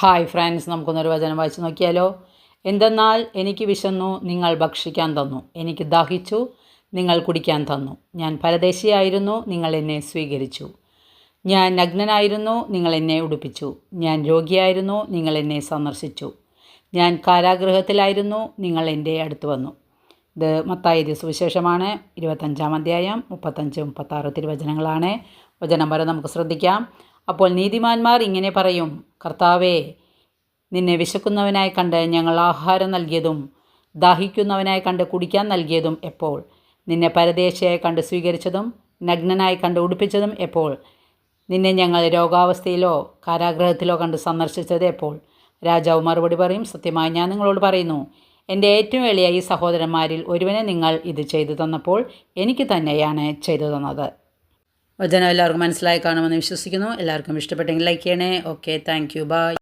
Hi friends നമുക്കൊന്നൊരു വചനം വായിച്ചു നോക്കിയാലോ? എന്തെന്നാൽ എനിക്ക് വിശന്നു നിങ്ങൾ ഭക്ഷിക്കാൻ തന്നു. എനിക്ക് ദാഹിച്ചു നിങ്ങൾ കുടിക്കാൻ തന്നു. ഞാൻ പരദേശിയായിരുന്നു നിങ്ങൾ എന്നെ സ്വീകരിച്ചു. ഞാൻ നഗ്നനായിരുന്നു നിങ്ങൾ എന്നെ ഉടുപ്പിച്ചു. ഞാൻ രോഗിയായിരുന്നു നിങ്ങൾ എന്നെ സന്ദർശിച്ചു. ഞാൻ കാരാഗ്രഹത്തിലായിരുന്നു നിങ്ങൾ എന്റെ അടുത്ത് വന്നു. ഇത് മത്തായ സുവിശേഷമാണ്. ഇരുപത്തഞ്ചാം അധ്യായം മുപ്പത്തഞ്ച് മുപ്പത്താറ് തിരുവചനങ്ങളാണ്. വചനം വരെ നമുക്ക് ശ്രദ്ധിക്കാം. അപ്പോൾ നീതിമാന്മാർ ഇങ്ങനെ പറയും കർത്താവേ നിന്നെ വിശക്കുന്നവനായി കണ്ട് ഞങ്ങൾ ആഹാരം നൽകിയതും ദാഹിക്കുന്നവനായി കണ്ട് കുടിക്കാൻ നൽകിയതും എപ്പോൾ? നിന്നെ പരദേശിയായി കണ്ട് സ്വീകരിച്ചതും നഗ്നനായി കണ്ട് ഉടുപ്പിച്ചതും എപ്പോൾ? നിന്നെ ഞങ്ങൾ രോഗാവസ്ഥയിലോ കാരാഗ്രഹത്തിലോ കണ്ട് സന്ദർശിച്ചത് എപ്പോൾ? രാജാവ് മറുപടി പറയും സത്യമായി ഞാൻ നിങ്ങളോട് പറയുന്നു എന്റെ ഏറ്റവും എളിയ ഈ സഹോദരന്മാരിൽ ഒരുവനെ നിങ്ങൾ ഇത് ചെയ്തു തന്നപ്പോൾ എനിക്ക് തന്നെയാണ് ചെയ്തു തന്നത്. വചനം എല്ലാവർക്കും മനസ്സിലായി കാണുമെന്ന് വിശ്വസിക്കുന്നു. എല്ലാവർക്കും ഇഷ്ടപ്പെട്ടെങ്കിൽ ലൈക്ക് ചെയ്യണേ. Okay thank you by